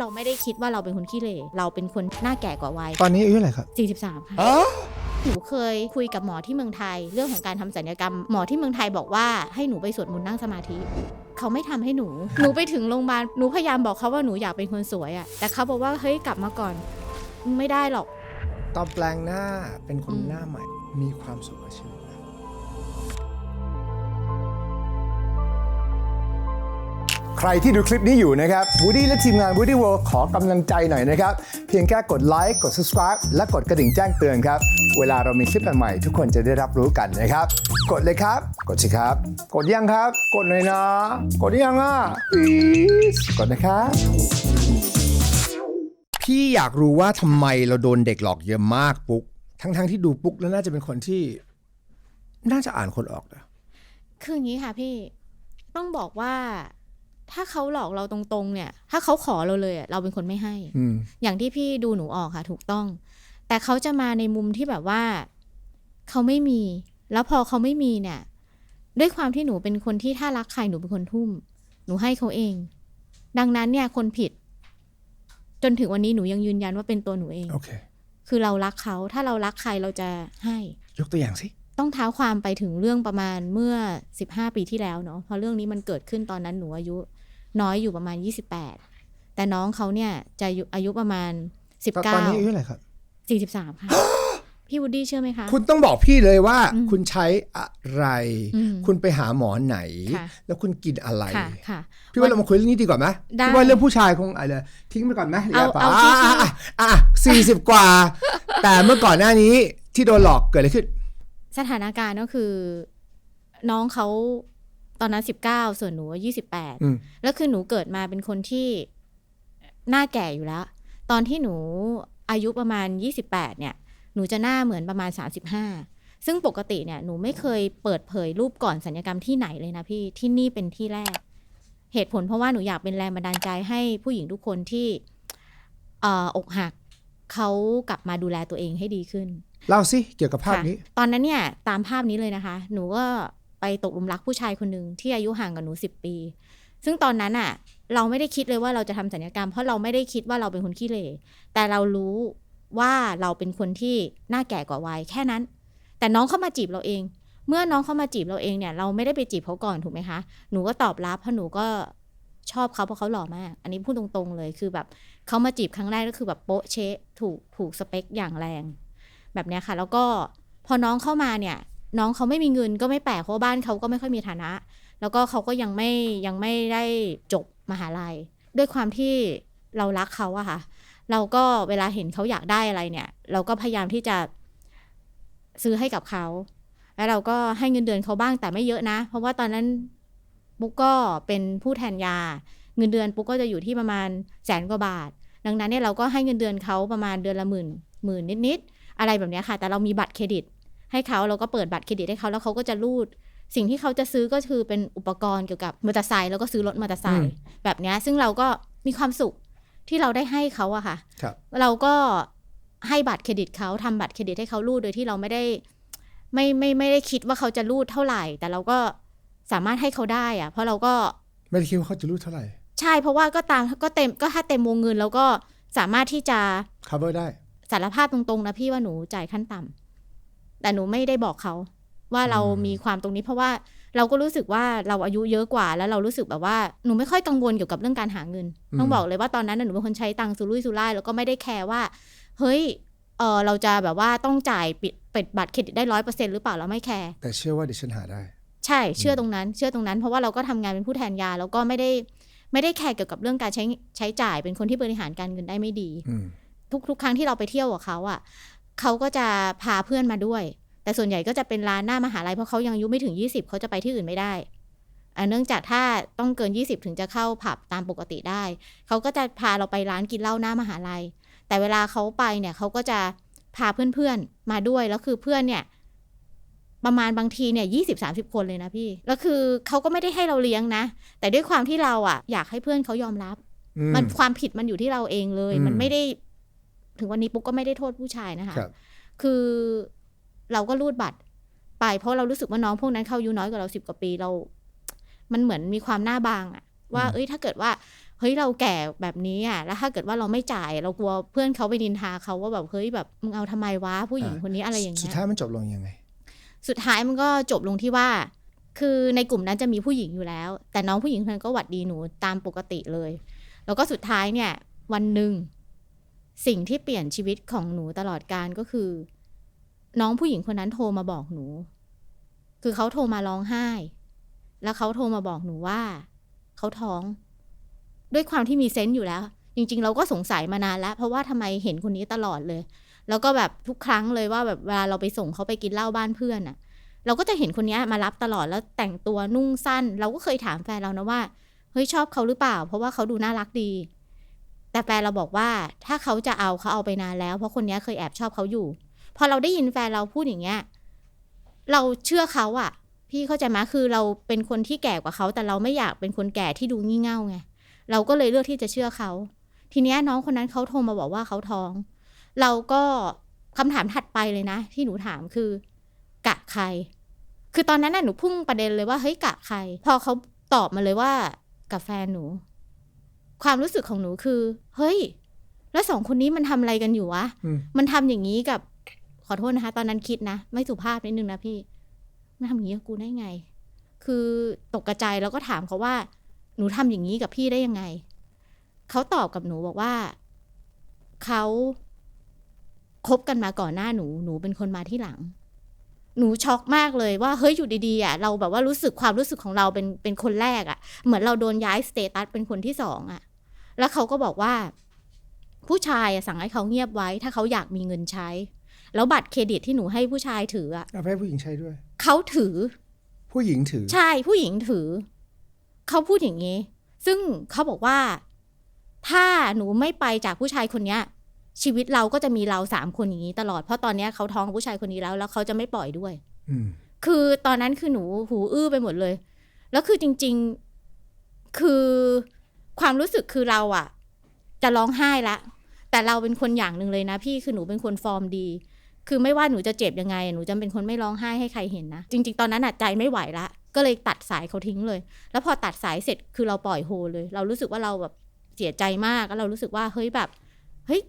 เราไม่ได้คิดว่าเราเป็นคนขี้เหร่เราเป็นคนหน้าแก่กว่าวัยตอนนี้อายุเท่าไหร่ครับ43 ค่ะอ๋อหนูเคยคุยกับหมอที่เมืองไทย เรื่องของการทำศัลยกรรม หมอที่เมืองไทยบอกว่าให้หนูไปสวดมนต์นั่งสมาธิ เขาไม่ทำให้หนู หนูไปถึงโรงพยาบาลหนูพยายามบอกเขาว่าหนูอยากเป็นคนสวยอะแต่เขาบอกว่าเฮ้ยกลับมาก่อน ไม่ได้หรอก ตอนแปลงหน้าเป็นคนอืมหน้าใหม่ มีความสุขกับชีวิต ใครที่ดูคลิปนี้อยู่นะครับ Woody และทีมงาน Woody World ขอกำลังใจหน่อยนะครับ เพียงแค่กดไลค์กด subscribe และกดกระดิ่งแจ้งเตือนครับ เวลาเรามีคลิปใหม่ๆทุกคนจะได้รับรู้กันนะครับ กดเลยครับ กดสิครับ กดยังครับ กดหน่อยนะ กดยังอะ please กดนะครับพี่อยากรู้ว่าทำไมเราโดนเด็กหลอกเยอะมากปุ๊ก ทั้งๆที่ดูปุ๊กแล้วน่าจะเป็นคนที่ น่าจะอ่านคนออกนะ คืออย่างนี้ค่ะพี่ต้องบอกว่า ถ้าเขาหลอกเราตรงๆ เนี่ย ถ้าเขาขอเราเลยอะเราเป็นคนไม่ให้อืมอย่างที่พี่ดูหนูออกค่ะ ถูกต้อง แต่เขาจะมาในมุมที่แบบว่า เขาไม่มี แล้วพอเขาไม่มีเนี่ย ด้วยความที่หนูเป็นคนที่ถ้ารักใครหนูเป็นคนทุ่ม หนูให้เขาเอง ดังนั้นเนี่ยคนผิด จนถึงวันนี้หนูยังยืนยันว่าเป็นตัวหนูเองโอเคคือเรารักเขา ถ้าเรารักใครเราจะให้ ยกตัวอย่างสิต้องเท้าความไปถึงเรื่องประมาณเมื่อ 15 ปีที่แล้วเนาะเพราะเรื่องนี้มันเกิดขึ้นตอนนั้นหนูอายุ น้อยอยู่ประมาณ 28 แต่น้องเขาเนี่ยจะอายุอายุประมาณตอนตอนนี้อายุเท่าไหร่ครับ19 43 ค่ะ พี่วูดดี้เชื่อไหมคะ คุณต้องบอกพี่เลยว่าอืมคุณใช้อะไรอืมคุณไปหาหมอไหนค่ะแล้วคุณกินอะไรค่ะค่ะพี่ว่าเรามาคุยเรื่องนี้ดีกว่าไหมได้พี่ว่าเรื่องผู้ชายคงอะไรทิ้งไปก่อนไหมหรืเอาะปะเอาที่อะอะอะสี่สิบกว่า แต่เมื่อก่อนหน้านี้ที่โดนหลอกเกิดอะไรขึ้น สถานการณ์ก็คือ น้องเขา ตอนนั้น19ส่วนหนูอายุอืม28แล้วคือหนูเกิดมาเป็นคนที่หน้าแก่อยู่แล้ว ตอนที่หนูอายุประมาณ28เนี่ย หนูจะหน้าเหมือนประมาณ35ซึ่งปกติเนี่ยหนูไม่เคยเปิดเผยรูปก่อนสัญญกรรมที่ไหนเลยนะพี่ที่นี่เป็นที่แรก เหตุผลเพราะว่าหนูอยากเป็นแรงบันดาลใจให้ผู้หญิงทุกคนที่เอ่ออกหักเขากลับมาดูแลตัวเองให้ดีขึ้น เล่าสิเกี่ยวกับภาพค่ะนี้ ตอนนั้นเนี่ยตามภาพนี้เลยนะคะ หนูก็ไป ตกลุมรักผู้ชายคนหนึ่งที่อายุห่างกับหนูสิบปี ซึ่งตอนนั้นอะเราไม่ได้คิดเลยว่าเราจะทำสัญญกรรม เพราะเราไม่ได้คิดว่าเราเป็นคนขี้เหร่แต่เรารู้ว่าเราเป็นคนที่หน้าแก่กว่าวัยแค่นั้น แต่น้องเข้ามาจีบเราเอง เมื่อน้องเข้ามาจีบเราเองเนี่ย เราไม่ได้ไปจีบเขาก่อนถูกไหมคะ หนูก็ตอบรับเพราะหนูก็ชอบเขาเพราะเขาหล่อมาก อันนี้พูดตรงๆเลยคือแบบเขามาจีบครั้งแรกก็คือแบบโป๊ะเชะถูกถูกสเปคอย่างแรง แบบเนี้ยค่ะ แล้วก็พอน้องเข้ามาเนี่ย น้องเขาไม่มีเงินก็ไม่แปลกเพราะบ้านเขาก็ไม่ค่อยมีฐานะ แล้วก็เขาก็ยังไม่ยังไม่ได้จบมหาลัย ด้วยความที่เรารักเขาอะค่ะ เราก็เวลาเห็นเขาอยากได้อะไรเนี่ย เราก็พยายามที่จะซื้อให้กับเขา แล้วเราก็ให้เงินเดือนเขาบ้างแต่ไม่เยอะนะ เพราะว่าตอนนั้นปุ๊กก็เป็นผู้แทนยา เงินเดือนปุ๊กก็จะอยู่ที่ประมาณแสนกว่าบาท ดังนั้นเนี่ยเราก็ให้เงินเดือนเขาประมาณเดือนละหมื่นหมื่นนิดๆอะไรแบบนี้ค่ะ แต่เรามีบัตรเครดิต ให้เขาเราก็เปิดบัตรเครดิตให้เขาแล้วเขาก็จะรูด สิ่งที่เขาจะซื้อก็คือเป็นอุปกรณ์เกี่ยวกับมอเตอร์ไซค์แล้วก็ซื้อรถมอเตอร์ไซค์แบบเนี้ยซึ่งเราก็มีความสุขที่เราได้ให้เขาอะค่ะครับเราก็ให้บัตรเครดิตเขาทำบัตรเครดิตให้เขารูดโดยที่เราไม่ได้ ไม่ไม่ไม่ได้คิดว่าเขาจะรูดเท่าไหร่ แต่เราก็สามารถให้เขาได้อะเพราะเราก็ไม่ได้คิดว่าเขาจะรู้เท่าไหร่ ใช่เพราะว่าก็ตามก็เต็มก็ถ้าเต็มวงเงิน แล้วก็สามารถที่จะ cover ได้สารภาพตรงๆนะพี่ว่าหนูจ่ายขั้นต่ำ แต่หนูไม่ได้บอกเขา ว่าเราอืมมีความตรงนี้เพราะว่าเราก็รู้สึกว่าเราอายุเยอะกว่าแล้วเรารู้สึกแบบว่าหนูไม่ค่อยกังวลเกี่ยวกับเรื่องการหาเงิน ต้องบอกเลยว่าตอนนั้นน่ะหนูเป็นคนใช้ตังค์สุรุ่ยสุร่ายแล้วก็ไม่ได้แคร์ว่า เฮ้ยเออเราจะแบบว่าต้องจ่ายปิดปิดบัตรเครดิตได้ร้อยเปอร์เซ็นหรือเปล่าเราไม่แคร์แต่เชื่อว่าเดี๋ยวฉันหาได้ ใช่เชื่อตรงนั้น เชื่อตรงนั้นเพราะว่าเราก็ทำงานเป็นผู้แทนยาแล้วก็ไม่ได้ไม่ได้แคร์เกี่ยวกับเรื่องการใช้ใช้จ่ายเป็นคนที่บริหารการเงินได้ไม่ดีอืมทุกทุกครั้งที่เราไปเที่ยวกับเขาอะ เขาก็จะพาเพื่อนมาด้วย แต่ส่วนใหญ่ก็จะเป็นร้านหน้ามหาลัยเพราะเขายังอายุไม่ถึง 20 เขาจะไปที่อื่นไม่ได้อ่าเนื่องจากถ้าต้องเกิน 20 ถึงจะเข้าผับตามปกติได้ เขาก็จะพาเราไปร้านกินเหล้าหน้ามหาลัย แต่เวลาเขาไปเนี่ยเขาก็จะพาเพื่อนๆมาด้วย แล้วคือเพื่อนเนี่ย ประมาณบางทีเนี่ยยี่สิบสามสิบคนเลยนะพี่ แล้วคือเขาก็ไม่ได้ให้เราเลี้ยงนะ แต่ด้วยความที่เราอะ อยากให้เพื่อนเขายอมรับอืมมันความผิดมันอยู่ที่เราเองเลยอืมมันไม่ได้ ถึงวันนี้ปุ๊กก็ไม่ได้โทษผู้ชายนะคะครับคือเราก็รูดบัตรไป เพราะเรารู้สึกว่าน้องพวกนั้นเข้าอายุน้อยกว่าเราสิบกว่าปีเรา มันเหมือนมีความหน้าบางอะว่าอืมเอ้ยถ้าเกิดว่าเฮ้ยเราแก่แบบนี้อะแล้วถ้าเกิดว่าเราไม่จ่าย เรากลัวเพื่อนเขาไปดินทาเขาว่าแบบเฮ้ยแบบมึงเอาทำไมวะผู้หญิงคนนี้อะไรอย่างสุเงี้ดยท้ายมันจบลงยังไง สุดท้ายมันก็จบลงที่ว่า คือในกลุ่มนั้นจะมีผู้หญิงอยู่แล้ว แต่น้องผู้หญิงคนนั้นก็หวัดดีหนูตามปกติเลย แล้วก็สุดท้ายเนี่ย วันหนึ่ง สิ่งที่เปลี่ยนชีวิตของหนูตลอดการก็คือ น้องผู้หญิงคนนั้นโทรมาบอกหนู คือเขาโทรมาร้องไห้ แล้วเขาโทรมาบอกหนูว่า เขาท้อง ด้วยความที่มีเซนต์อยู่แล้ว จริง ๆ เราก็สงสัยมานานแล้ว เพราะว่าทำไมเห็นคนนี้ตลอดเลย แล้วก็แบบทุกครั้งเลยว่าแบบเวลาเราไปส่งเขาไปกินเหล้าบ้านเพื่อนอะเราก็จะเห็นคนนี้มารับตลอดแล้วแต่งตัวนุ่งสั้น เราก็เคยถามแฟนเรานะว่าเฮ้ยชอบเขาหรือเปล่า เพราะว่าเขาดูน่ารักดี แต่แฟนเราบอกว่าถ้าเขาจะเอาเขาเอาไปนานแล้ว เพราะคนนี้เคยแอบชอบเขาอยู่ พอเราได้ยินแฟนเราพูดอย่างเงี้ยเราเชื่อเขาอะพี่เข้าใจไหมคือเราเป็นคนที่แก่กว่าเขาแต่เราไม่อยากเป็นคนแก่ที่ดูงี่เง่าไงเราก็เลยเลือกที่จะเชื่อเขา ทีเนี้ยน้องคนนั้นเขาโทรมาบอกว่าเขาท้อง เราก็คำถามถัดไปเลยนะ ที่หนูถามคือกะใคร คือตอนนั้นน่ะหนูพุ่งประเด็นเลยว่าเฮ้ยกะใคร พอเขาตอบมาเลยว่ากับแฟนหนู ความรู้สึกของหนูคือ เฮ้ย แล้วสองคนนี้มันทำอะไรกันอยู่วะอืมมันทำอย่างนี้กับ ขอโทษนะคะ ตอนนั้นคิดนะ ไม่สุภาพนิดนึงนะพี่มันทำอย่างนี้กับกูได้ไง คือตกกระจายแล้วก็ถามเขาว่า หนูทำอย่างนี้กับพี่ได้ยังไง เขาตอบกับหนูบอกว่าเขาคบกันมาก่อนหน้าหนู หนูเป็นคนมาที่หลัง หนูช็อกมากเลยว่าเฮ้ยอยู่ดีๆอะเราแบบว่ารู้สึกความรู้สึกของเราเป็นเป็นคนแรกอะ เหมือนเราโดนย้ายสเตตัสเป็นคนที่สองอะ แล้วเขาก็บอกว่า ผู้ชายอะสั่งให้เขาเงียบไว้ ถ้าเขาอยากมีเงินใช้ แล้วบัตรเครดิตที่หนูให้ผู้ชายถืออะเอาไปให้ผู้หญิงใช้ด้วยเขาถือ ผู้หญิงถือ ใช่ผู้หญิงถือเขาพูดอย่างนี้ ซึ่งเขาบอกว่า ถ้าหนูไม่ไปจากผู้ชายคนเนี้ย ชีวิตเราก็จะมีเราสามคนอย่างนี้ตลอด เพราะตอนเนี้ยเขาท้องกับผู้ชายคนนี้แล้ว แล้วเขาจะไม่ปล่อยด้วยอืมคือตอนนั้นคือหนูหูอื้อไปหมดเลย แล้วคือจริง ๆ คือความรู้สึกคือเราอะจะร้องไห้ละ แต่เราเป็นคนอย่างหนึ่งเลยนะพี่คือหนูเป็นคนฟอร์มดี คือไม่ว่าหนูจะเจ็บยังไง หนูจะเป็นคนไม่ร้องไห้ให้ใครเห็นนะ จริง ๆ ตอนนั้นอะใจไม่ไหวละ ก็เลยตัดสายเขาทิ้งเลย แล้วพอตัดสายเสร็จคือเราปล่อยโฮเลย เรารู้สึกว่าเราแบบเสียใจมาก แล้วเรารู้สึกว่าเฮ้ยแบบ เฮ้ย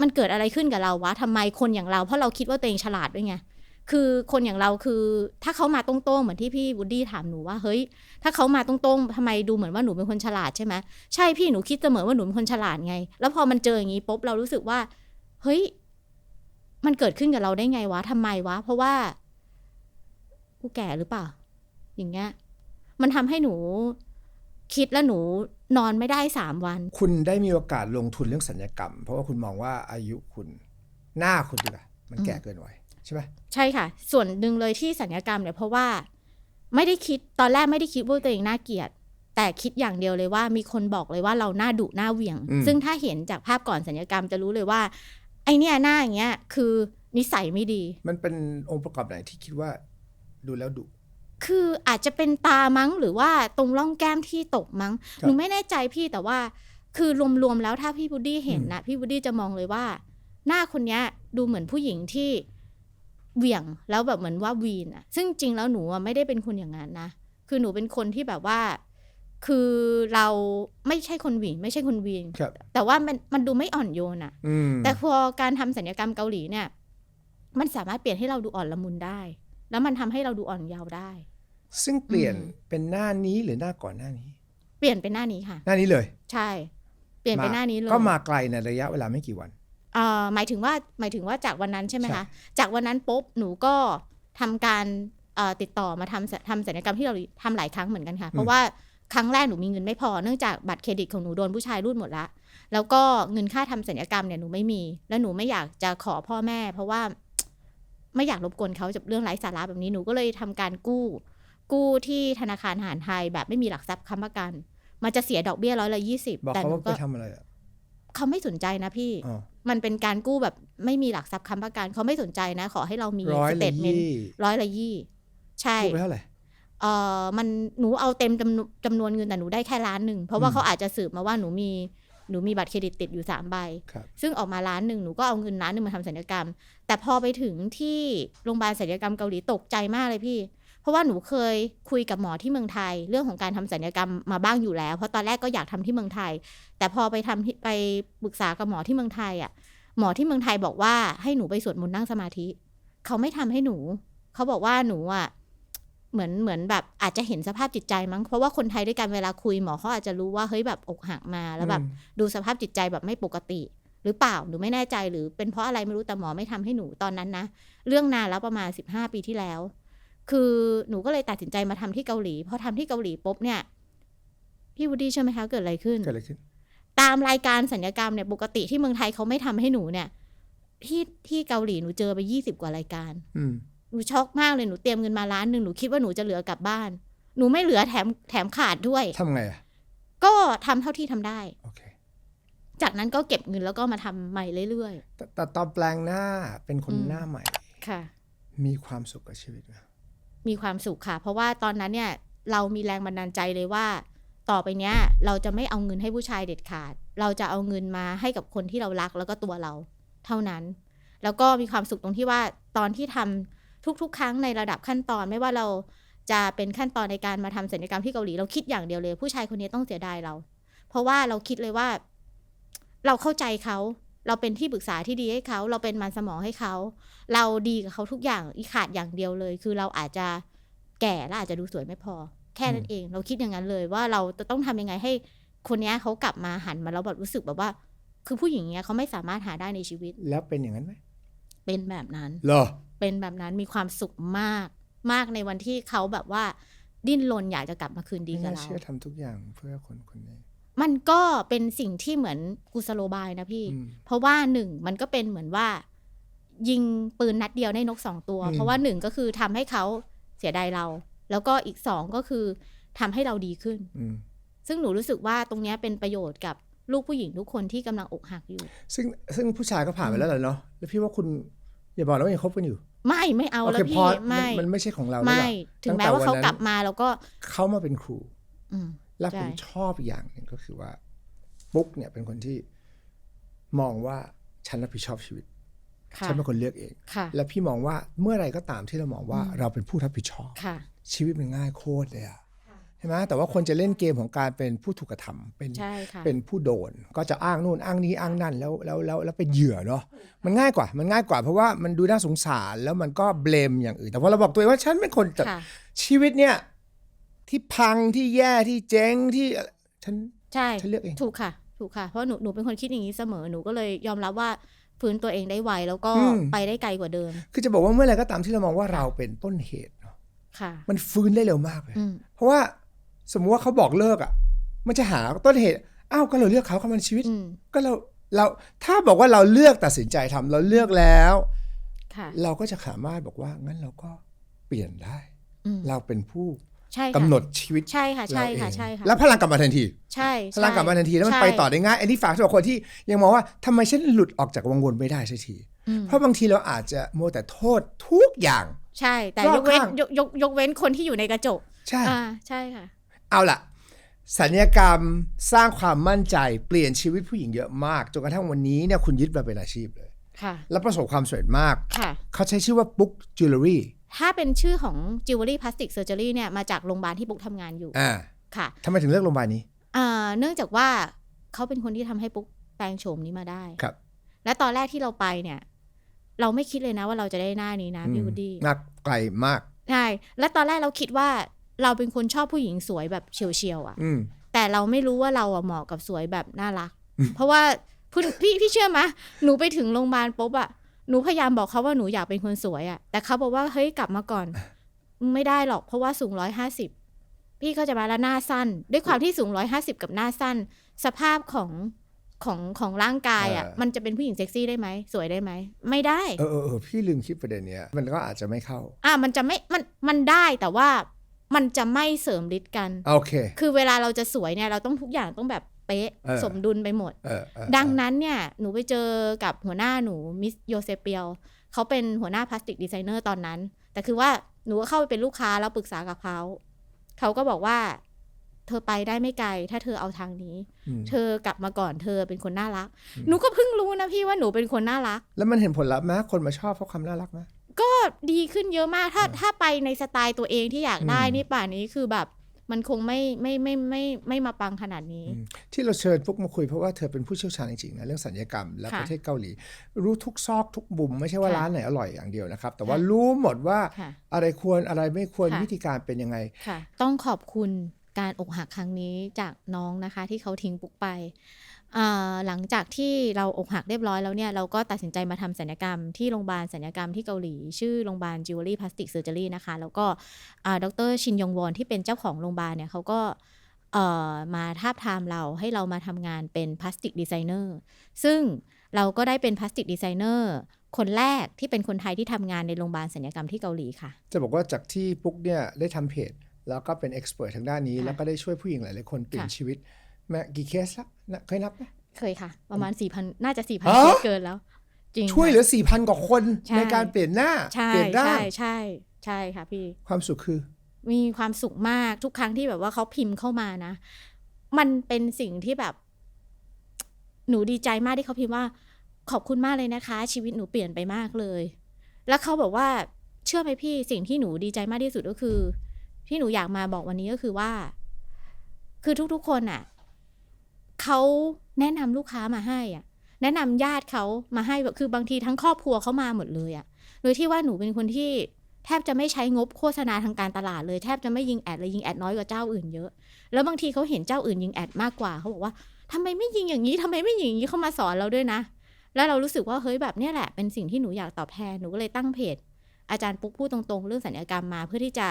มันเกิดอะไรขึ้นกับเราวะทำไมคนอย่างเราเพราะเราคิดว่าตัวเองฉลาดด้วยไงคือคนอย่างเราคือถ้าเขามาตรงๆเหมือนที่พี่วูดดี้ถามหนูว่าเฮ้ย ถ้าเขามาตรงๆทำไมดูเหมือนว่าหนูเป็นคนฉลาดใช่ไหมใช่พี่หนูคิดเสมอว่าหนูเป็นคนฉลาดไง แล้วพอมันเจออย่างนี้ปุ๊บเรารู้สึกว่า เฮ้ย มันเกิดขึ้นกับเราได้ไงวะทำไมวะ เพราะว่ากูแก่หรือเปล่า อย่างเงี้ยมันทำให้หนูคิดแล้วหนู นอนไม่ได้สามวัน คุณได้มีโอกาสลงทุนเรื่องสัญญกรรม เพราะว่าคุณมองว่าอายุคุณหน้าคุณดีกว่ามันแก่เกินวัยใช่ไหมใช่ค่ะ ส่วนหนึ่งเลยที่สัญญกรรมเนี่ยเพราะว่าไม่ได้คิดตอนแรกไม่ได้คิดว่าตัวเองน่าเกลียด แต่คิดอย่างเดียวเลยว่ามีคนบอกเลยว่าเราหน้าดุหน้าเหวี่ยง ซึ่งถ้าเห็นจากภาพก่อนสัญญกรรมจะรู้เลยว่า ไอเนี่ยหน้าอย่างเงี้ยคือนิสัยไม่ดี มันเป็นองค์ประกอบไหนที่คิดว่าดูแล้วดุ คืออาจจะเป็นตามั้งหรือว่าตรงร่องแก้มที่ตกมั้งครับหนูไม่แน่ใจพี่แต่ว่า คือรวมๆแล้วถ้าพี่บูดดี้เห็นนะพี่บูดดี้จะมองเลยว่า หน้าคนเนี้ยดูเหมือนผู้หญิงที่เหวี่ยงแล้วแบบเหมือนว่าวีนอะซึ่งจริงแล้วหนูอะไม่ได้เป็นคนอย่างนั้นนะคือหนูเป็นคนที่แบบว่า คือเราไม่ใช่คนหวีนไม่ใช่คนวีนครับแต่ว่ามันมันดูไม่อ่อนโยนอะอืมแต่พอการทำสัญญกรรมเกาหลีเนี่ย มันสามารถเปลี่ยนให้เราดูอ่อนละมุนได้ แล้วมันทำให้เราดูอ่อนเยาว์ได้ ซึ่งเปลี่ยนอืมเป็นหน้านี้หรือหน้าก่อนหน้านี้ เปลี่ยนเป็นหน้านี้ค่ะ หน้านี้เลย ใช่ เปลี่ยนเป็นหน้านี้เลยก็มาไกลในระยะเวลาไม่กี่วันเอ่อหมายถึงว่าหมายถึงว่าจากวันนั้นใช่ไหมใช่คะจากวันนั้นปุ๊บหนูก็ทำการเอ่อติดต่อมาทำสทำศัลยกรรมที่เราทำหลายครั้งเหมือนกันค่ะ เพราะว่าครั้งแรกหนูมีเงินไม่พอเนื่องจากบัตรเครดิตของหนูโดนผู้ชายรูดหมดละแล้วก็เงินค่าทำศัลยกรรมเนี่ยหนูไม่มี แล้วหนูไม่อยากจะขอพ่อแม่ เพราะว่า ไม่อยากรบกวนเขาจากเรื่องไร้สาระแบบนี้หนูก็เลยทำการกู้ กู้ที่ธนาคารอาหารไทยแบบไม่มีหลักทรัพย์ค้ำประกัน มันจะเสียดอกเบี้ยร้อยละยี่สิบบอกแต่เขาหนูว่าไปก็ทำอะไรอะเขาไม่สนใจนะพี่อ๋อมันเป็นการกู้แบบไม่มีหลักทรัพย์ค้ำประกันเขาไม่สนใจนะ ขอให้เรามีร้อยสเตละทเมนต์ยี่ร้อยละยี่ ใช่พูดไปเท่าไหร่เออมันหนูเอาเต็มจำนวนจำนวนเงินแต่หนูได้แค่ล้านหนึ่ง เพราะว่าอืมเขาอาจจะสืบมาว่าหนูมี หนูมีบัตรเครดิตติดอยู่สามใบครับซึ่งออกมาล้านหนึ่งหนูก็เอาเงินล้านหนึ่งมาทำศัลยกรรม แต่พอไปถึงที่โรงพยาบาลศัลยกรรมเกาหลีตกใจมากเลยพี่ เพราะว่าหนูเคยคุยกับหมอที่เมืองไทย เรื่องของการทำศัลยกรรมมาบ้างอยู่แล้ว เพราะตอนแรกก็อยากทำที่เมืองไทย แต่พอไปทำที่ไปปรึกษากับหมอที่เมืองไทยอะ หมอที่เมืองไทยบอกว่าให้หนูไปสวดมนต์นั่งสมาธิ เขาไม่ทำให้หนู เขาบอกว่าหนูอะ เหมือนเหมือนแบบอาจจะเห็นสภาพจิตใจมั้งเพราะว่าคนไทยด้วยกันเวลาคุยหมอเขาอาจจะรู้ว่าเฮ้ยแบบอกหักมาแล้วแบบดูสภาพจิตใจแบบไม่ปกติ หรือเปล่าหนูไม่แน่ใจหรือเป็นเพราะอะไรไม่รู้แต่หมอไม่ทำให้หนูตอนนั้นนะเรื่องนานแล้วประมาณสิบห้าปีที่แล้ว คือหนูก็เลยตัดสินใจมาทำที่เกาหลีพอทำที่เกาหลีปุ๊บเนี่ยพี่วูดดี้ใช่อไหมคะเกิดอะไรขึ้นเกิดอะไรขึ้น ตามรายการสัญญกรรมเนี่ยปกติที่เมืองไทยเขาไม่ทำให้หนูเนี่ย ที่ที่เกาหลีหนูเจอไปยี่สิบกว่ารายการ อืม หนูช็อกมากเลยหนูเตรียมเงินมาล้านหนึ่งหนูคิดว่าหนูจะเหลือกลับบ้าน หนูไม่เหลือแถมแถมขาดด้วย ทำไงอะก็ทำเท่าที่ทำได้ โอเคจากนั้นก็เก็บเงินแล้วก็มาทำใหม่เรื่อย แต่แต่ตอนแปลงหน้าเป็นคนอืม หน้าใหม่ ๆ ค่ะ มีความสุขกับชีวิตไหมมีความสุขค่ะ เพราะว่าตอนนั้นเนี่ยเรามีแรงบันดาลใจเลยว่า ต่อไปเนี้ยเราจะไม่เอาเงินให้ผู้ชายเด็ดขาด เราจะเอาเงินมาให้กับคนที่เรารักแล้วก็ตัวเรา เท่านั้น แล้วก็มีความสุขตรงที่ว่าตอนที่ทำ ทุก ๆ ครั้งในระดับขั้นตอนไม่ว่าเราจะเป็นขั้นตอนในการมาทำศัลยกรรมที่เกาหลีเราคิดอย่างเดียวเลย ผู้ชายคนนี้ต้องเสียดายเรา เพราะว่าเราคิดเลยว่า เราเข้าใจเขาเราเป็นที่ปรึกษาที่ดีให้เขา เราเป็นมันสมองให้เขา เราดีกับเขาทุกอย่างอีขาดอย่างเดียวเลย คือเราอาจจะแก่และอาจจะดูสวยไม่พอ แค่นั้นเอง เราคิดอย่างนั้นเลยว่าเราจะต้องทำยังไงให้คนเนี้ยเขากลับมาหันมาแล้วแบบรู้สึกแบบว่า คือผู้หญิงเนี้ยเขาไม่สามารถหาได้ในชีวิต แล้วเป็นอย่างนั้นไหมเป็นแบบนั้นเหรอ เป็นแบบนั้นมีความสุขมากมากในวันที่เขาแบบว่า ดิ้นรนอยากจะกลับมาคืนดีไม่กับน่าเราเชื่อทำทุกอย่างเพื่อคนคนนี้ มันก็เป็นสิ่งที่เหมือนกุสโลบายนะพี่อืมเพราะว่าหนึ่งมันก็เป็นเหมือนว่า ยิงปืนนัดเดียวได้นกสองตัวอืมเพราะว่าหนึ่งก็คือทำให้เขาเสียดายเรา แล้วก็อีกสองก็คือทำให้เราดีขึ้นอืมซึ่งหนูรู้สึกว่าตรงเนี้ยเป็นประโยชน์กับลูกผู้หญิงทุกคนที่กำลังอกหักอยู่ ซึ่งซึ่งผู้ชายก็ผ่านไปแล้วแหละเนาะแล้วพี่ว่าคุณ อย่าบอกนะว่ายังคบกันอยู่ ไม่ไม่เอาโอแล้เควพพี่อไม่นมันไม่ใช่ของเราแล้วไม่ล่ะถึงตั้งแม้แต่ว่าเขาวันนั้นกลับมาแล้วก็เขามาเป็นครูอืมและผมใช่ชอบอีกอย่างหนึ่งก็คือว่า ปุ๊กเนี่ยเป็นคนที่มองว่าฉันรับผิดชอบชีวิตค่ะฉันเป็นคนเลือกเองค่ะและพี่มองว่าเมื่อไรก็ตามที่เรามองว่าอืมเราเป็นผู้รับผิดชอบค่ะชีวิตมันง่ายโคตรเลยอะ ใช่ไหมแต่ว่าคนจะเล่นเกมของการเป็นผู้ถูกกระทำเป็นใช่ค่ะ เป็นผู้โดนก็จะอ้างนู่นอ้างนี้อ้างนั่นแล้วแล้วแล้วแล้วเป็นเหยื่อเนาะมันง่ายกว่ามันง่ายกว่าเพราะว่ามันดูน่าสงสารแล้วมันก็เบลมอย่างอื่น แต่พอเราบอกตัวเองว่าฉันเป็นคนจัดค่ะ ชีวิตเนี่ยที่พังที่แย่ที่เจ๊งที่ฉัน ใช่ ฉันเลือกเอง ถูกค่ะ ถูกค่ะ เพราะหนูหนูเป็นคนคิดอย่างนี้เสมอ หนูก็เลยยอมรับว่าฟื้นตัวเองได้ไวแล้วก็อืม ไปได้ไกลกว่าเดิม คือจะบอกว่าเมื่อไหรก็ตามที่เรามองว่าเราเป็นต้นเหตุเนาะค่ะ มันฟื้นได้เร็วมากเลย อืม เพราะว่า สมมุติว่าเขาบอกเลิกอะ มันจะหาต้นเหตุอ้าวก็เราเลือกเขาเขามันชีวิตอืมก็เราเราถ้าบอกว่าเราเลือกตัดสินใจทำเราเลือกแล้วค่ะเราก็จะสามารถบอกว่างั้นเราก็เปลี่ยนได้อืมเราเป็นผู้ใช่ค่ะกำหนดชีวิตใช่ค่ะใช่เราเองค่ะใช่ค่ะแล้วพลังกลับมาทันที ใช่พลังกลับมาทันทีแล้วมันใช่ไปต่อได้ง่ายอันนี้ฝากสำหรับคนที่ยังมองว่าทำไมฉันหลุดออกจากวังวนไม่ได้สักทีอืมเพราะบางทีเราอาจจะมัวแต่โทษทุกอย่าง ใช่แต่รอบยกเว้นข้างยกยกยกเว้นคนที่อยู่ในกระจกใช่อ่าใช่ค่ะ เอาล่ะสัญญกรรมสร้างความมั่นใจเปลี่ยนชีวิตผู้หญิงเยอะมากจนกระทั่งวันนี้เนี่ยคุณยึดมาเป็นอาชีพเลย ค่ะ และประสบความสำเร็จมาก ค่ะ เขาใช้ชื่อว่าปุ๊กจิวเวลรี่ถ้าเป็นชื่อของ Jewelry Plastic Surgery เนี่ยมาจากโรงพยาบาลที่ปุ๊กทำงานอยู่ อ่าค่ะทำไมถึงเลือกโรงพยาบาลนี้ อ่าเนื่องจากว่าเขาเป็นคนที่ทำให้ปุ๊กแปลงโฉมนี้มาได้ ครับและตอนแรกที่เราไปเนี่ย เราไม่คิดเลยนะว่าเราจะได้หน้านี้นะพี่วูดดี้นักไกลมาก ใช่ และตอนแรกเราคิดว่า เราเป็นคนชอบผู้หญิงสวยแบบเฉียวๆอะ่ะอืมแต่เราไม่รู้ว่าเราอะเหมาะกับสวยแบบน่ารักอืมเพราะว่าพี่พี่พี่เชื่อไหมหนูไปถึงโรงพยาบาลปุ๊บอะหนูพยายามบอกเขาว่าหนูอยากเป็นคนสวยอะแต่เขาบอกว่าเฮ้ยกลับมาก่อน ไม่ได้หรอกเพราะว่าสูงร้อยห้าสิบพี่เขาใจะมาแล้วหน้าสั้น ด้วยความที่สูงร้อยห้าสิบกับหน้าสั้น สภาพของของของร่างกายอะเออมันจะเป็นผู้หญิงเซ็กซี่ได้ไหมสวยได้ไหมไม่ได้เออเออเออพี่ลืมคิดประเด็นเนี้ยมันก็อาจจะไม่เข้า อะมันจะไม่มันมันได้แต่ว่า มันจะไม่เสริมฤทธิ์กันโอเค คือเวลาเราจะสวยเนี่ยเราต้องทุกอย่างต้องแบบเป๊ะเออสมดุลไปหมดเออเออดังนั้นเนี่ยหนูไปเจอกับหัวหน้าหนูมิสโยเซเปียลเขาเป็นหัวหน้าพลาสติกดีไซเนอร์ตอนนั้น แต่คือว่าหนูก็เข้าไปเป็นลูกค้าแล้วปรึกษากับเขาเขาก็บอกว่า เธอไปได้ไม่ไกล ถ้าเธอเอาทางนี้อืมเธอกลับมาก่อนเธอเป็นคนน่ารัก หนูก็เพิ่งรู้นะพี่ว่าหนูเป็นคนน่ารัก แล้วมันเห็นผลลัพธ์ไหมคนมาชอบเพราะความน่ารักไหมก็ แบบดีขึ้นเยอะมากถ้าอ่าถ้าไปในสไตล์ตัวเองที่อยากได้อืมนี่ป่านนี้คือแบบมันคงไม่ไม่ไม่ไม่ไม่ไม่มาปังขนาดนี้อืมที่เราเชิญพวกมาคุยเพราะว่าเธอเป็นผู้เชี่ยวชาญจริงๆนะเรื่องสัญญกรรมและค่ะประเทศเกาหลี รู้ทุกซอกทุกบุมไม่ใช่ว่าค่ะร้านไหนอร่อยอย่างเดียวนะครับ แต่ว่าค่ะรู้หมดว่าค่ะอะไรควรอะไรไม่ควรค่ะวิธีการเป็นยังไงค่ะต้องขอบคุณการอกหักครั้งนี้จากน้องนะคะ ที่เขาทิ้งปุกไปอ่า หลังจากที่เราอกหักเรียบร้อยแล้วเนี่ยเราก็ตัดสินใจมาทำศัลยกรรมที่โรงพยาบาลศัลยกรรมที่เกาหลี ชื่อโรงพยาบาลจิวเวลรี่พลาสติกเซอร์เจอรี่นะคะ แล้วก็อ่าดรชินยองวอนที่เป็นเจ้าของโรงพยาบาลเนี่ยเขาก็เอ่อมาทาบทามเราให้เรามาทำงานเป็นพลาสติกดีไซเนอร์ซึ่งเราก็ได้เป็นพลาสติกดีไซเนอร์คนแรกที่เป็นคนไทยที่ทำงานในโรงพยาบาลศัลยกรรมที่เกาหลีค่ะ จะบอกว่าจากที่ปุ๊กเนี่ยได้ทำเพจแล้วก็เป็นเอ็กซ์เพรสทางด้านนี้ค่ะแล้วก็ได้ช่วยผู้หญิงหลายๆคนเปลี่ยนค่ะชีวิต แม่กี่เคสละนะเคยนับไหมเคยค่ะ ประมาณสี่พันน่าจะสี่พันฮะเคสเกินแล้ว จริงช่วยเหลือสี่พันกว่าคนใช่ในการเปลี่ยนหน้าใช่เปลี่ยนร่าใช่งใช่ใช่ค่ะพี่ความสุขคือ มีความสุขมากทุกครั้งที่แบบว่าเขาพิมพ์เข้ามานะ มันเป็นสิ่งที่แบบ หนูดีใจมากที่เขาพิมพ์ว่า ขอบคุณมากเลยนะคะ ชีวิตหนูเปลี่ยนไปมากเลย แล้วเขาบอกว่าเชื่อไหมพี่สิ่งที่หนูดีใจมากที่สุดก็คือ ที่หนูอยากมาบอกวันนี้ก็คือว่า คือทุกๆคนอะ เขาแนะนำลูกค้ามาให้อะ แนะนำญาติเขามาให้แบบคือบางทีทั้งครอบครัวเขามาหมดเลยอะโดยที่ว่าหนูเป็นคนที่แทบจะไม่ใช้งบโฆษณาทางการตลาดเลยแทบจะไม่ยิงแอดเลยยิงแอดน้อยกว่าเจ้าอื่นเยอะ แล้วบางทีเขาเห็นเจ้าอื่นยิงแอดมากกว่าเขาบอกว่าทำไมไม่ยิงอย่างนี้ทำไมไม่ยิงอย่างนี้เขามาสอนเราด้วยนะ แล้วเรารู้สึกว่าเฮ้ยแบบนี้แหละเป็นสิ่งที่หนูอยากตอบแทนหนูก็เลยตั้งเพจอาจารย์ปุ๊กพูดตรงๆ เรื่องสัญญกรรมมา เพื่อที่จะ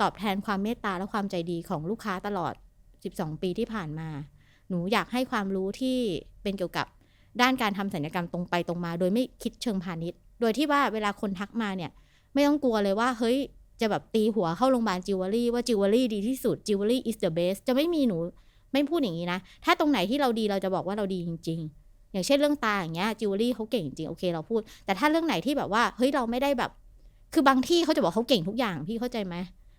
ตอบแทนความเมตตาและความใจดีของลูกค้าตลอด 12 ปีที่ผ่านมา หนูอยากให้ความรู้ที่เป็นเกี่ยวกับด้านการทำสัญญกรรมตรงไปตรงมา โดยไม่คิดเชิงพาณิชย์ โดยที่ว่าเวลาคนทักมาเนี่ย ไม่ต้องกลัวเลยว่าเฮ้ยจะแบบตีหัวเข้าโรงพยาบาลจิวเวลรี่ว่าจิวเวลรี่ดีที่สุดจิวเวลรี่ is the best จะไม่มีหนูไม่พูดอย่างนี้นะ ถ้าตรงไหนที่เราดีเราจะบอกว่าเราดีจริง ๆ อย่างเช่นเรื่องตาอย่างเงี้ยจิวเวลรี่เขาเก่งจริงโอเคเราพูด แต่ถ้าเรื่องไหนที่แบบว่าเฮ้ยเราไม่ได้แบบ คือบางที่เขาจะบอกเขาเก่งทุกอย่างพี่เข้าใจไหม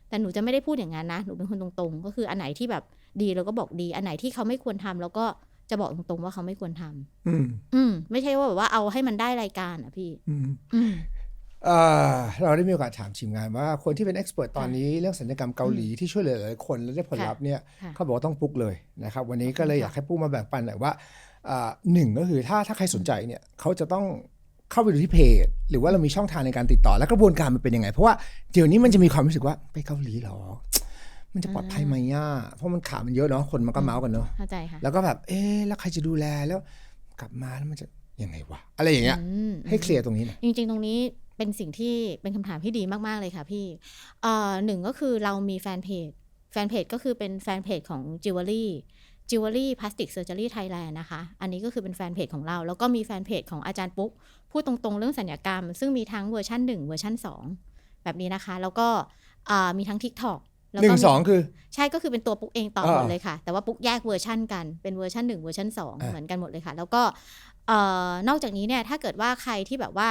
แต่หนูจะไม่ได้พูดอย่างนั้นนะหนูเป็นคนตรงๆ ก็คืออันไหนที่แบบ ดีเราก็บอกดี อันไหนที่เขาไม่ควรทำเราก็จะบอกตรงๆว่าเขาไม่ควรทำอืม อืม ไม่ใช่ว่าแบบว่าเอาให้มันได้รายการอะพี่ อืมอืมเอ่อเราได้มีโอกาสถามทีมงานว่าคนที่เป็นเอ็กซ์เพรสตอนนี้เรื่องสัญญกรรมเกาหลีที่ช่วยเหลือหลายๆคนและได้ผลลัพธ์เนี่ยค่ะเขาบอกว่าต้องปุ๊กเลยนะครับ วันนี้ก็เลยค่ะอยากให้ปุ๊กมาแบ่งปันหน่อยว่าอ่าหนึ่งก็คือถ้าถ้าใครสนใจเนี่ยเขาจะต้องเข้าไปดูที่เพจ หรือว่าเรามีช่องทางในการติดต่อและกระบวนการมันเป็นยังไง เพราะว่าเดี๋ยวนี้มันจะมีความรู้สึกว่าไปเกาหลีเหรอ มันจะปลอดภัยไหมย่าเพราะมันข่าวมันเยอะเนาะคนมันก็เมาส์กันเนาะเข้าใจค่ะแล้วก็แบบเอ๊ะแล้วใครจะดูแลแล้วกลับมาแล้วมันจะยังไงวะอะไรอย่างเงี้ยอืมให้เคลียร์ตรงนี้หน่อยจริง ๆ ตรงนี้เป็นสิ่งที่เป็นคำถามที่ดีมาก ๆ เลยค่ะพี่เอ่อหนึ่งก็คือเรามีแฟนเพจแฟนเพจก็คือเป็นแฟนเพจของ Jewelry Jewelry Plastic Surgery Thailand นะคะ อันนี้ก็คือเป็นแฟนเพจของเรา แล้วก็มีแฟนเพจของอาจารย์ปุ๊ก พูดตรงๆ เรื่องสัญญกรรม ซึ่งมีทั้งเวอร์ชัน1 เวอร์ชัน2 แบบนี้นะคะ แล้วก็อ่ามีทั้ง TikTok แล้วหนึ่ก็งมีสองคือ ใช่ก็คือเป็นตัวปุ๊กเองต่ออ่าหมดเลยค่ะ แต่ว่าปุ๊กแยกเวอร์ชันกันเป็นเวอร์ชัน1เวอร์ชัน2อ่า เหมือนกันหมดเลยค่ะ แล้วก็เอ่อนอกจากนี้เนี่ยถ้าเกิดว่าใครที่แบบว่า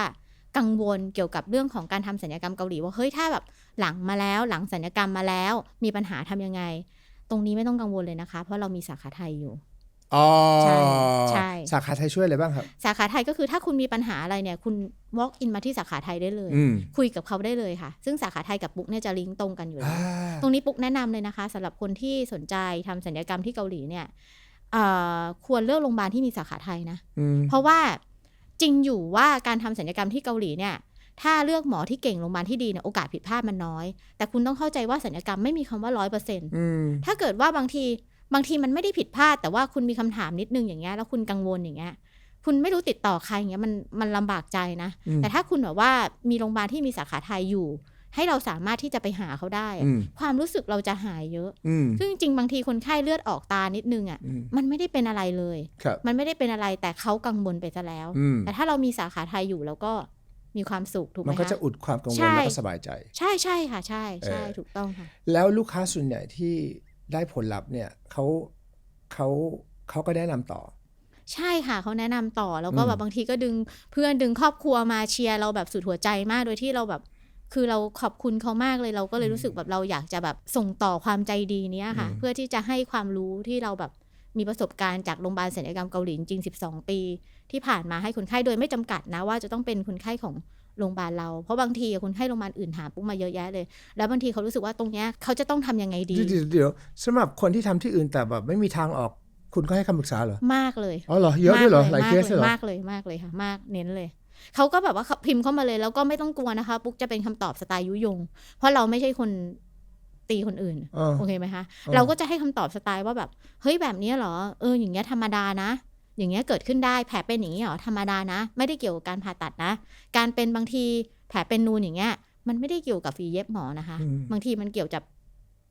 กังวลเกี่ยวกับเรื่องของการทำสัญญกรรมเกาหลีว่าเฮ้ยถ้าแบบหลังมาแล้วหลังสัญญกรรมมาแล้ว มีปัญหาทำยังไง ตรงนี้ไม่ต้องกังวลเลยนะคะ เพราะเรามีสาขาไทยอยู่ อ๋อใช่ใช่ สาขาไทยช่วยอะไรบ้างครับ สาขาไทยก็คือถ้าคุณมีปัญหาอะไรเนี่ย คุณ walk in มาที่สาขาไทยได้เลย อืมคุยกับเขาได้เลยค่ะ ซึ่งสาขาไทยกับปุ๊กเนี่ยจะลิงก์ตรงกันอยู่แล้ว อ่าตรงนี้ปุ๊กแนะนำเลยนะคะสำหรับคนที่สนใจทำสัญญกรรมที่เกาหลีเนี่ยเอ่อควรเลือกโรงพยาบาลที่มีสาขาไทยนะ อืมเพราะว่าจริงอยู่ว่าการทำสัญญกรรมที่เกาหลีเนี่ย ถ้าเลือกหมอที่เก่งโรงพยาบาลที่ดีเนี่ยโอกาสผิดพลาดมันน้อย แต่คุณต้องเข้าใจว่าสัญญกรรมไม่มีคำว่าร้อยเปอร์เซ็นต์อืมถ้าเกิดว่าบางที บางทีมันไม่ได้ผิดพลาด แต่ว่าคุณมีคำถามนิดนึงอย่างเงี้ยแล้วคุณกังวลอย่างเงี้ยคุณไม่รู้ติดต่อใครอย่างเงี้ยมันมันลำบากใจนะอืมแต่ถ้าคุณแบบว่ามีโรงพยาบาลที่มีสาขาไทยอยู่ ให้เราสามารถที่จะไปหาเขาได้อะอืมความรู้สึกเราจะหายเยอะอืมซึ่งจริงๆบางทีคนไข้เลือดออกตานิดนึงอะอืมมันไม่ได้เป็นอะไรเลยครับมันไม่ได้เป็นอะไรแต่เขากังวลไปซะแล้วอืมแต่ถ้าเรามีสาขาไทยอยู่แล้วก็มีความสุขถูกไหมมันก็จะคะอุดความกังวลใช่แล้วก็สบายใจ ใช่ใช่ค่ะ ใช่ใช่เออถูกต้องค่ะ แล้วลูกค้าส่วนใหญ่ที่ ได้ผลลัพธ์เนี่ยเขาเขาเขาก็แนะนำต่อ ใช่ค่ะเขาแนะนำต่อแล้วก็อืมแบบบางทีก็ดึงเพื่อนดึงครอบครัวมาเชียร์เราแบบสุดหัวใจมากโดยที่เราแบบคือเราขอบคุณเขามากเลยเราก็เลยรู้สึกแบบเราอยากจะแบบส่งต่อความใจดีเนี้ยค่ะ เพื่อที่จะให้ความรู้ที่เราแบบมีประสบการณ์จากโรงพยาบาลศัลยกรรมเกาหลีจริงๆ12 ปี ที่ผ่านมาให้คนไข้โดยไม่จำกัดนะว่าจะต้องเป็นคนไข้ของ โรงพยาบาลเรา เพราะบางทีอะคนไข้โรงพยาบาลอื่นหาปุ๊บมาเยอะแยะเลย แล้วบางทีเขารู้สึกว่าตรงเนี้ยเขาจะต้องทำยังไงดีเดี๋ยวเดี๋ยวสำหรับคนที่ทำที่อื่นแต่แบบไม่มีทางออกคุณก็ให้คำปรึกษาเหรอ มากเลย อ๋อเหรอ เยอะด้วยเหรอ หลายเคสเลยเหรอ มากเลย มากเลยค่ะ มาก เน้นเลย เขาก็แบบว่าพิมพ์เข้ามาเลย แล้วก็ไม่ต้องกลัวนะคะ ปุ๊กจะเป็นคำตอบสไตล์ยุยง เพราะเราไม่ใช่คนตีคนอื่นเออโอเคไหมคะเออเราก็จะให้คำตอบสไตล์ว่าแบบ เฮ้ยแบบเนี้ยเหรอ เออ อย่างเงี้ยธรรมดานะ อย่างเงี้ยเกิดขึ้นได้แผลเป็นอย่างนี้เหรอธรรมดานะ ไม่ได้เกี่ยวกับการผ่าตัดนะ การเป็นบางทีแผลเป็นนูนอย่างเงี้ย มันไม่ได้เกี่ยวกับฝีเย็บหมอนะคะอืมบางทีมันเกี่ยวกับ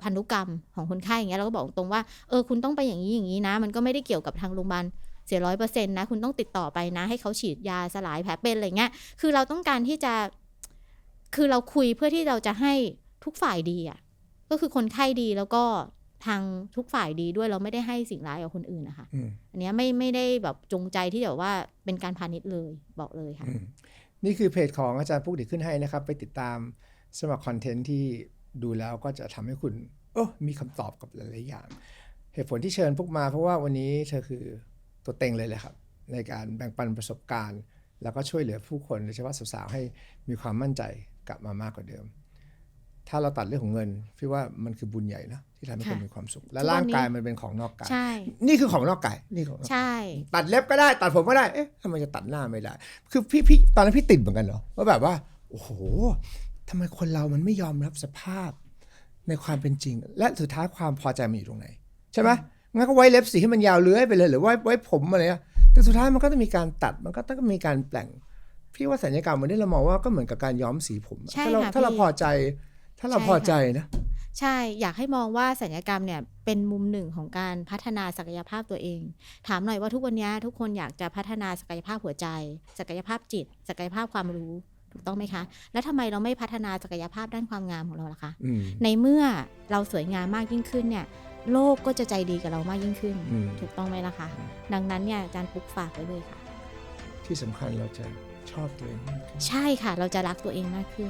พันธุกรรมของคนไข้อย่างเงี้ยเราก็บอกตรงว่าเออคุณต้องไปอย่างนี้อย่างนี้นะ มันก็ไม่ได้เกี่ยวกับทางโรงพยาบาลเสียร้อยเปอร์เซ็นต์นะ คุณต้องติดต่อไปนะ ให้เขาฉีดยาสลายแผลเป็นอะไรเงี้ยคือเราต้องการที่จะ คือเราคุยเพื่อที่เราจะให้ทุกฝ่ายดีอะก็คือคนไข้ดีแล้วก็ ทางทุกฝ่ายดีด้วยเราไม่ได้ให้สิ่งร้ายกับคนอื่นนะคะอืมอันเนี้ยไม่ไม่ได้แบบจงใจที่แบบว่าเป็นการพาณิชย์เลยบอกเลยค่ะอืมนี่คือเพจของอาจารย์ปุ๊กเดี๋ยวขึ้นให้นะครับ ไปติดตามสมัครคอนเทนต์ที่ดูแล้วก็จะทำให้คุณโอ้มีคำตอบกับหลายๆอย่าง เหตุผลที่เชิญพวกมาเพราะว่าวันนี้เธอคือตัวเต็งเลยเลยครับ ในการแบ่งปันประสบการณ์ แล้วก็ช่วยเหลือผู้คนโดยเฉพาะสาวๆให้มีความมั่นใจกลับมามากกว่าเดิม ถ้าเราตัดเรื่องของเงินพี่ว่ามันคือบุญใหญ่นะที่ทำให้คนค่ะมีความสุข และทุกวันนี้ร่างกายมันเป็นของนอกกายใช่นี่คือของนอกกายนี่ของนอกกายใช่ ตัดเล็บก็ได้ ตัดผมก็ได้เอ๊ะทำไมจะตัดหน้าไม่ได้ คือพี่พี่ตอนนั้นพี่ติดเหมือนกันเหรอว่าแบบว่า โอ้โหทำไมคนเรามันไม่ยอมรับสภาพในความเป็นจริง และสุดท้ายความพอใจมันอยู่ตรงไหน ใช่ไหมงั้นก็ไว้เล็บสีให้มันยาวเลื้อยไปเลยหรือว่าไว้ผมอะไรเงี้ยแต่สุดท้ายมันก็ต้องมีการตัดมันก็ต้องมีการแปลงพี่ว่าสัญญกรรมวันนี้เรามองว่าก็เหมือนกับการย้อมสีผมอะใช่ถ้าเราค่ะถ้าเราพี่พอใจ ถ้าเราใช่พอค่ะ ใจนะ ใช่อยากให้มองว่าสัญญกรรมเนี่ยเป็นมุมหนึ่งของการพัฒนาศักยภาพตัวเอง ถามหน่อยว่าทุกวันนี้ทุกคนอยากจะพัฒนาศักยภาพหัวใจ ศักยภาพจิต ศักยภาพความรู้ถูกต้องไหมคะ แล้วทำไมเราไม่พัฒนาศักยภาพด้านความงามของเราล่ะคะ อืมในเมื่อเราสวยงามมากยิ่งขึ้นเนี่ยโลกก็จะใจดีกับเรามากยิ่งขึ้น อืมถูกต้องไหมล่ะคะ ดังนั้นเนี่ยอาจารย์ปุ๊กฝากไว้เลยค่ะ ที่สำคัญเราจะชอบตัวเองมากขึ้น ใช่ค่ะ เราจะรักตัวเองมากขึ้น